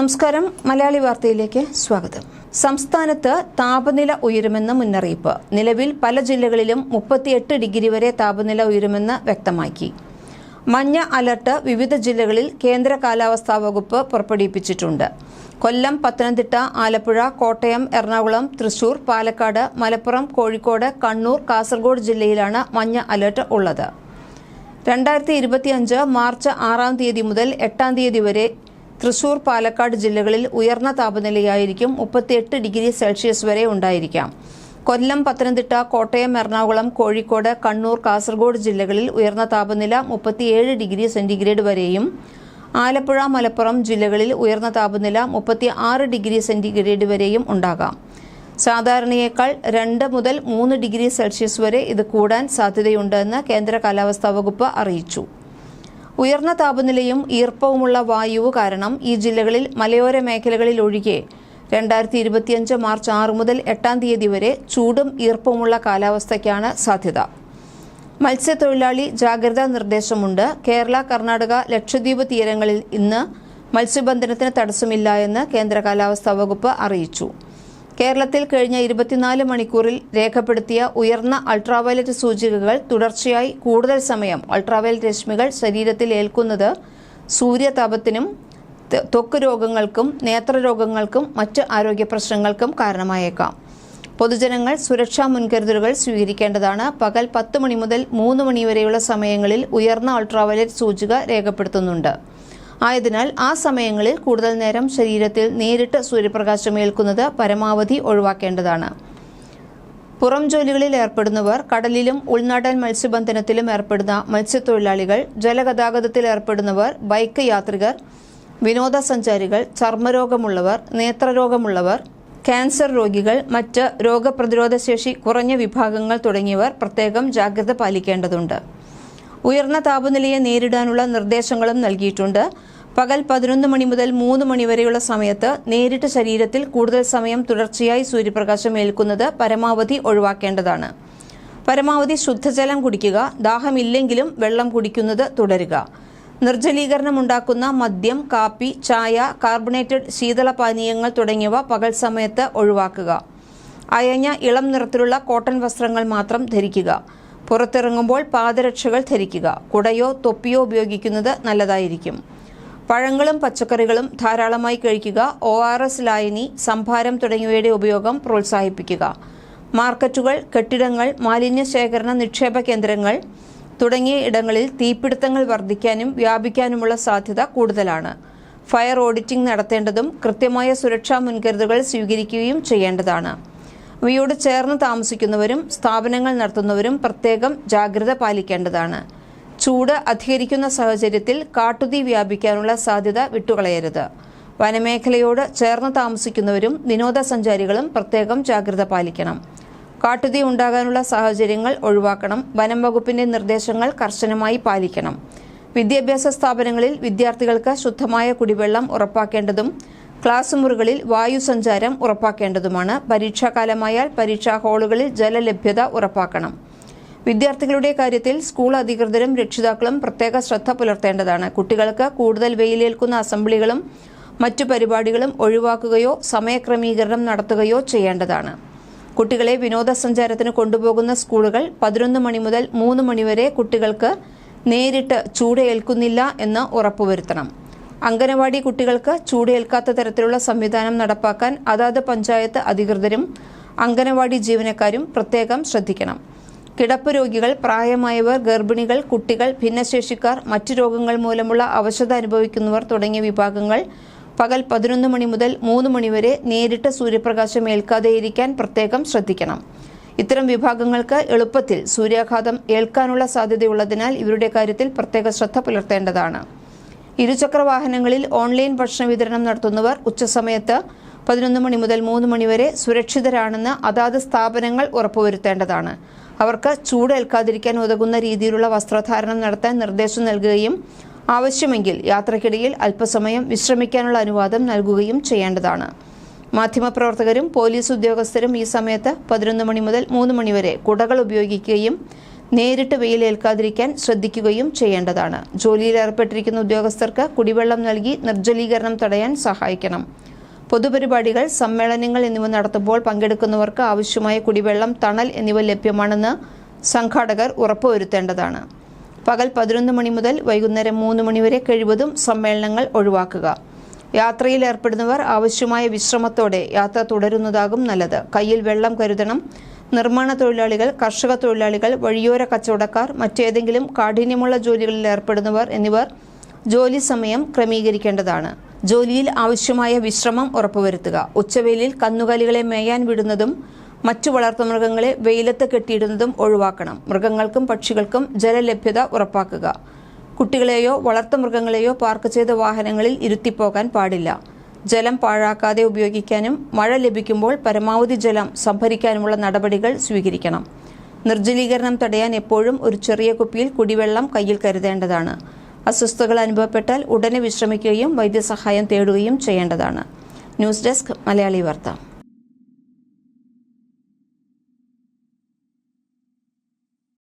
നമസ്കാരം. മലയാളി വാർത്തയിലേക്ക് സ്വാഗതം. സംസ്ഥാനത്ത് താപനില ഉയരുമെന്ന് മുന്നറിയിപ്പ്. നിലവിൽ പല ജില്ലകളിലും മുപ്പത്തിയെട്ട് ഡിഗ്രി വരെ താപനില ഉയരുമെന്ന് വ്യക്തമാക്കി. മഞ്ഞ അലർട്ട് വിവിധ ജില്ലകളിൽ കേന്ദ്ര കാലാവസ്ഥാ വകുപ്പ് പുറപ്പെടുവിപ്പിച്ചിട്ടുണ്ട്. കൊല്ലം പത്തനംതിട്ട ആലപ്പുഴ കോട്ടയം എറണാകുളം തൃശൂർ പാലക്കാട് മലപ്പുറം കോഴിക്കോട് കണ്ണൂർ കാസർഗോഡ് ജില്ലയിലാണ് മഞ്ഞ അലർട്ട് ഉള്ളത്. രണ്ടായിരത്തി ഇരുപത്തിയഞ്ച് മാർച്ച് ആറാം തീയതി മുതൽ എട്ടാം തീയതി വരെ തൃശൂർ പാലക്കാട് ജില്ലകളിൽ ഉയർന്ന താപനിലയായിരിക്കും മുപ്പത്തിയെട്ട് ഡിഗ്രി സെൽഷ്യസ് വരെ ഉണ്ടായിരിക്കാം. കൊല്ലം പത്തനംതിട്ട കോട്ടയം എറണാകുളം കോഴിക്കോട് കണ്ണൂർ കാസർഗോഡ് ജില്ലകളിൽ ഉയർന്ന താപനില മുപ്പത്തിയേഴ് ഡിഗ്രി സെന്റിഗ്രേഡ് വരെയും ആലപ്പുഴ മലപ്പുറം ജില്ലകളിൽ ഉയർന്ന താപനില മുപ്പത്തി ആറ് ഡിഗ്രി സെന്റിഗ്രേഡ് വരെയും ഉണ്ടാകാം. സാധാരണയേക്കാൾ രണ്ട് മുതൽ മൂന്ന് ഡിഗ്രി സെൽഷ്യസ് വരെ ഇത് കൂടാൻ സാധ്യതയുണ്ടെന്ന് കേന്ദ്ര കാലാവസ്ഥാ വകുപ്പ് അറിയിച്ചു. ഉയർന്ന താപനിലയും ഈർപ്പവുമുള്ള വായുവ് കാരണം ഈ ജില്ലകളിൽ മലയോര മേഖലകളിൽ ഒഴികെ രണ്ടായിരത്തി ഇരുപത്തിയഞ്ച് മാർച്ച് ആറ് മുതൽ എട്ടാം തീയതി വരെ ചൂടും ഈർപ്പവുമുള്ള കാലാവസ്ഥയ്ക്കാണ് സാധ്യത. മത്സ്യത്തൊഴിലാളി ജാഗ്രതാ നിർദ്ദേശമുണ്ട്. കേരള കർണാടക ലക്ഷദ്വീപ് തീരങ്ങളിൽ ഇന്ന് മത്സ്യബന്ധനത്തിന് തടസ്സമില്ല എന്ന് കേന്ദ്ര കാലാവസ്ഥാ വകുപ്പ് അറിയിച്ചു. കേരളത്തിൽ കഴിഞ്ഞ ഇരുപത്തിനാല് മണിക്കൂറിൽ രേഖപ്പെടുത്തിയ ഉയർന്ന അൾട്രാവയലറ്റ് സൂചികകൾ തുടർച്ചയായി കൂടുതൽ സമയം അൾട്രാവയലറ്റ് രശ്മികൾ ശരീരത്തിൽ ഏൽക്കുന്നത് സൂര്യതാപത്തിനും ത്വക്ക് രോഗങ്ങൾക്കും നേത്രരോഗങ്ങൾക്കും മറ്റ് ആരോഗ്യ പ്രശ്നങ്ങൾക്കും കാരണമായേക്കാം. പൊതുജനങ്ങൾ സുരക്ഷാ മുൻകരുതലുകൾ സ്വീകരിക്കേണ്ടതാണ്. പകൽ പത്ത് മണി മുതൽ മൂന്ന് മണി വരെയുള്ള സമയങ്ങളിൽ ഉയർന്ന അൾട്രാവയലറ്റ് സൂചിക രേഖപ്പെടുത്തുന്നുണ്ട്. ആയതിനാൽ ആ സമയങ്ങളിൽ കൂടുതൽ നേരം ശരീരത്തിൽ നേരിട്ട് സൂര്യപ്രകാശം ഏൽക്കുന്നത് പരമാവധി ഒഴിവാക്കേണ്ടതാണ്. പുറം ജോലികളിൽ ഏർപ്പെടുന്നവർ കടലിലും ഉൾനാടൻ മത്സ്യബന്ധനത്തിലും ഏർപ്പെടുന്ന മത്സ്യത്തൊഴിലാളികൾ ജലഗതാഗതത്തിൽ ഏർപ്പെടുന്നവർ ബൈക്ക് യാത്രികർ വിനോദസഞ്ചാരികൾ ചർമ്മരോഗമുള്ളവർ നേത്രരോഗമുള്ളവർ ക്യാൻസർ രോഗികൾ മറ്റ് രോഗപ്രതിരോധശേഷി കുറഞ്ഞ വിഭാഗങ്ങൾ തുടങ്ങിയവർ പ്രത്യേകം ജാഗ്രത പാലിക്കേണ്ടതുണ്ട്. ഉയർന്ന താപനിലയെ നേരിടാനുള്ള നിർദ്ദേശങ്ങളും നൽകിയിട്ടുണ്ട്. പകൽ പതിനൊന്ന് മണി മുതൽ മൂന്ന് മണി വരെയുള്ള സമയത്ത് നേരിട്ട് ശരീരത്തിൽ കൂടുതൽ സമയം തുടർച്ചയായി സൂര്യപ്രകാശം ഏൽക്കുന്നത് പരമാവധി ഒഴിവാക്കേണ്ടതാണ്. പരമാവധി ശുദ്ധജലം കുടിക്കുക ദാഹമില്ലെങ്കിലും വെള്ളം കുടിക്കുന്നത് തുടരുക. നിർജലീകരണം ഉണ്ടാക്കുന്ന മദ്യം കാപ്പി ചായ കാർബണേറ്റഡ് ശീതള പാനീയങ്ങൾ തുടങ്ങിയവ പകൽ സമയത്ത് ഒഴിവാക്കുക. അയഞ്ഞ ഇളം നിറത്തിലുള്ള കോട്ടൺ വസ്ത്രങ്ങൾ മാത്രം ധരിക്കുക. പുറത്തിറങ്ങുമ്പോൾ പാദരക്ഷകൾ ധരിക്കുക. കുടയോ തൊപ്പിയോ ഉപയോഗിക്കുന്നത് നല്ലതായിരിക്കും. പഴങ്ങളും പച്ചക്കറികളും ധാരാളമായി കഴിക്കുക ഒ ആർ എസ് ലായനി സംഭാരം തുടങ്ങിയവയുടെ ഉപയോഗം പ്രോത്സാഹിപ്പിക്കുക. മാർക്കറ്റുകൾ കെട്ടിടങ്ങൾ മാലിന്യ ശേഖരണ നിക്ഷേപ കേന്ദ്രങ്ങൾ തുടങ്ങിയ ഇടങ്ങളിൽ തീപിടുത്തങ്ങൾ വർദ്ധിക്കാനും വ്യാപിക്കാനുമുള്ള സാധ്യത കൂടുതലാണ്. ഫയർ ഓഡിറ്റിംഗ് നടത്തേണ്ടതും കൃത്യമായ സുരക്ഷാ മുൻകരുതലുകൾ സ്വീകരിക്കുകയും ചെയ്യേണ്ടതാണ്. ഇവയോട് ചേർന്ന് താമസിക്കുന്നവരും സ്ഥാപനങ്ങൾ നടത്തുന്നവരും പ്രത്യേകം ജാഗ്രത പാലിക്കേണ്ടതാണ്. ചൂട് അധികരിക്കുന്ന സാഹചര്യത്തിൽ കാട്ടുതീ വ്യാപിക്കാനുള്ള സാധ്യത വിട്ടുകളയരുത്. വനമേഖലയോട് ചേർന്ന് താമസിക്കുന്നവരും വിനോദസഞ്ചാരികളും പ്രത്യേകം ജാഗ്രത പാലിക്കണം. കാട്ടുതീ ഉണ്ടാകാനുള്ള സാഹചര്യങ്ങൾ ഒഴിവാക്കണം. വനം വകുപ്പിന്റെ നിർദ്ദേശങ്ങൾ കർശനമായി പാലിക്കണം. വിദ്യാഭ്യാസ സ്ഥാപനങ്ങളിൽ വിദ്യാർത്ഥികൾക്ക് ശുദ്ധമായ കുടിവെള്ളം ഉറപ്പാക്കേണ്ടതും ക്ലാസ് മുറികളിൽ വായു സഞ്ചാരം ഉറപ്പാക്കേണ്ടതുമാണ്. പരീക്ഷാകാലമായാൽ പരീക്ഷാ ഹാളുകളിൽ ജലലഭ്യത ഉറപ്പാക്കണം. വിദ്യാർത്ഥികളുടെ കാര്യത്തിൽ സ്കൂൾ അധികൃതരും രക്ഷിതാക്കളും പ്രത്യേക ശ്രദ്ധ പുലർത്തേണ്ടതാണ്. കുട്ടികൾക്ക് കൂടുതൽ വെയിലേൽക്കുന്ന അസംബ്ലികളും മറ്റു പരിപാടികളും ഒഴിവാക്കുകയോ സമയക്രമീകരണം നടത്തുകയോ ചെയ്യേണ്ടതാണ്. കുട്ടികളെ വിനോദസഞ്ചാരത്തിന് കൊണ്ടുപോകുന്ന സ്കൂളുകൾ പതിനൊന്ന് മണി മുതൽ മൂന്ന് മണിവരെ കുട്ടികൾക്ക് നേരിട്ട് ചൂട് ഏൽക്കുന്നില്ല എന്ന് ഉറപ്പുവരുത്തണം. അംഗനവാടി കുട്ടികൾക്ക് ചൂട് ഏൽക്കാത്ത തരത്തിലുള്ള സംവിധാനം നടപ്പാക്കാൻ അതാത് പഞ്ചായത്ത് അധികൃതരും അംഗനവാടി ജീവനക്കാരും പ്രത്യേകം ശ്രദ്ധിക്കണം. കിടപ്പ് രോഗികൾ പ്രായമായവർ ഗർഭിണികൾ കുട്ടികൾ ഭിന്നശേഷിക്കാർ മറ്റു രോഗങ്ങൾ മൂലമുള്ള അവശത അനുഭവിക്കുന്നവർ തുടങ്ങിയ വിഭാഗങ്ങൾ പകൽ പതിനൊന്ന് മണി മുതൽ മൂന്ന് മണിവരെ നേരിട്ട് സൂര്യപ്രകാശം ഏൽക്കാതെ ഇരിക്കാൻ പ്രത്യേകം ശ്രദ്ധിക്കണം. ഇത്തരം വിഭാഗങ്ങൾക്ക് എളുപ്പത്തിൽ സൂര്യാഘാതം ഏൽക്കാനുള്ള സാധ്യതയുള്ളതിനാൽ ഇവരുടെ കാര്യത്തിൽ പ്രത്യേക ശ്രദ്ധ പുലർത്തേണ്ടതാണ്. ഇരുചക്ര വാഹനങ്ങളിൽ ഓൺലൈൻ ഭക്ഷണ വിതരണം നടത്തുന്നവർ ഉച്ചസമയത്ത് പതിനൊന്ന് മണി മുതൽ മൂന്ന് മണിവരെ സുരക്ഷിതരാണെന്ന് അതാത് സ്ഥാപനങ്ങൾ ഉറപ്പുവരുത്തേണ്ടതാണ്. അവർക്ക് ചൂടേൽക്കാതിരിക്കാൻ ഉതകുന്ന രീതിയിലുള്ള വസ്ത്രധാരണം നടത്താൻ നിർദ്ദേശം നൽകുകയും ആവശ്യമെങ്കിൽ യാത്രക്കിടയിൽ അല്പസമയം വിശ്രമിക്കാനുള്ള അനുവാദം നൽകുകയും ചെയ്യേണ്ടതാണ്. മാധ്യമപ്രവർത്തകരും പോലീസ് ഉദ്യോഗസ്ഥരും ഈ സമയത്ത് പതിനൊന്ന് മണി മുതൽ മൂന്ന് മണിവരെ കുടകൾ ഉപയോഗിക്കുകയും നേരിട്ട് വെയിലേൽക്കാതിരിക്കാൻ ശ്രദ്ധിക്കുകയും ചെയ്യേണ്ടതാണ്. ജോലിയിൽ ഏർപ്പെട്ടിരിക്കുന്ന ഉദ്യോഗസ്ഥർക്ക് കുടിവെള്ളം നൽകി നിർജലീകരണം തടയാൻ സഹായിക്കണം. പൊതുപരിപാടികൾ സമ്മേളനങ്ങൾ എന്നിവ നടത്തുമ്പോൾ പങ്കെടുക്കുന്നവർക്ക് ആവശ്യമായ കുടിവെള്ളം തണൽ എന്നിവ ലഭ്യമാണെന്ന് സംഘാടകർ ഉറപ്പുവരുത്തേണ്ടതാണ്. പകൽ പതിനൊന്ന് മണി മുതൽ വൈകുന്നേരം മൂന്ന് മണിവരെ കഴിവതും സമ്മേളനങ്ങൾ ഒഴിവാക്കുക. യാത്രയിൽ ഏർപ്പെടുന്നവർ ആവശ്യമായ വിശ്രമത്തോടെ യാത്ര തുടരുന്നതാകും നല്ലത്. കയ്യിൽ വെള്ളം കരുതണം. നിർമ്മാണ തൊഴിലാളികൾ കർഷക തൊഴിലാളികൾ വഴിയോര കച്ചവടക്കാർ മറ്റേതെങ്കിലും കാഠിന്യമുള്ള ജോലികളിൽ ഏർപ്പെടുന്നവർ എന്നിവർ ജോലി സമയം ക്രമീകരിക്കേണ്ടതാണ്. ജോലിയിൽ ആവശ്യമായ വിശ്രമം ഉറപ്പുവരുത്തുക. ഉച്ചവെയിലിൽ കന്നുകാലികളെ മേയാൻ വിടുന്നതും മറ്റു വളർത്തു മൃഗങ്ങളെ വെയിലത്ത് കെട്ടിയിടുന്നതും ഒഴിവാക്കണം. മൃഗങ്ങൾക്കും പക്ഷികൾക്കും ജലലഭ്യത ഉറപ്പാക്കുക. കുട്ടികളെയോ വളർത്തു മൃഗങ്ങളെയോ പാർക്ക് ചെയ്ത വാഹനങ്ങളിൽ ഇരുത്തിപ്പോകാൻ പാടില്ല. ജലം പാഴാക്കാതെ ഉപയോഗിക്കാനും മഴ ലഭിക്കുമ്പോൾ പരമാവധി ജലം സംഭരിക്കാനുമുള്ള നടപടികൾ സ്വീകരിക്കണം. നിർജലീകരണം തടയാൻ എപ്പോഴും ഒരു ചെറിയ കുപ്പിയിൽ കുടിവെള്ളം കയ്യിൽ കരുതേണ്ടതാണ്. അസ്വസ്ഥതകൾ അനുഭവപ്പെട്ടാൽ ഉടനെ വിശ്രമിക്കുകയും വൈദ്യസഹായം തേടുകയും ചെയ്യേണ്ടതാണ്. ന്യൂസ് ഡെസ്ക് മലയാളി വാർത്ത.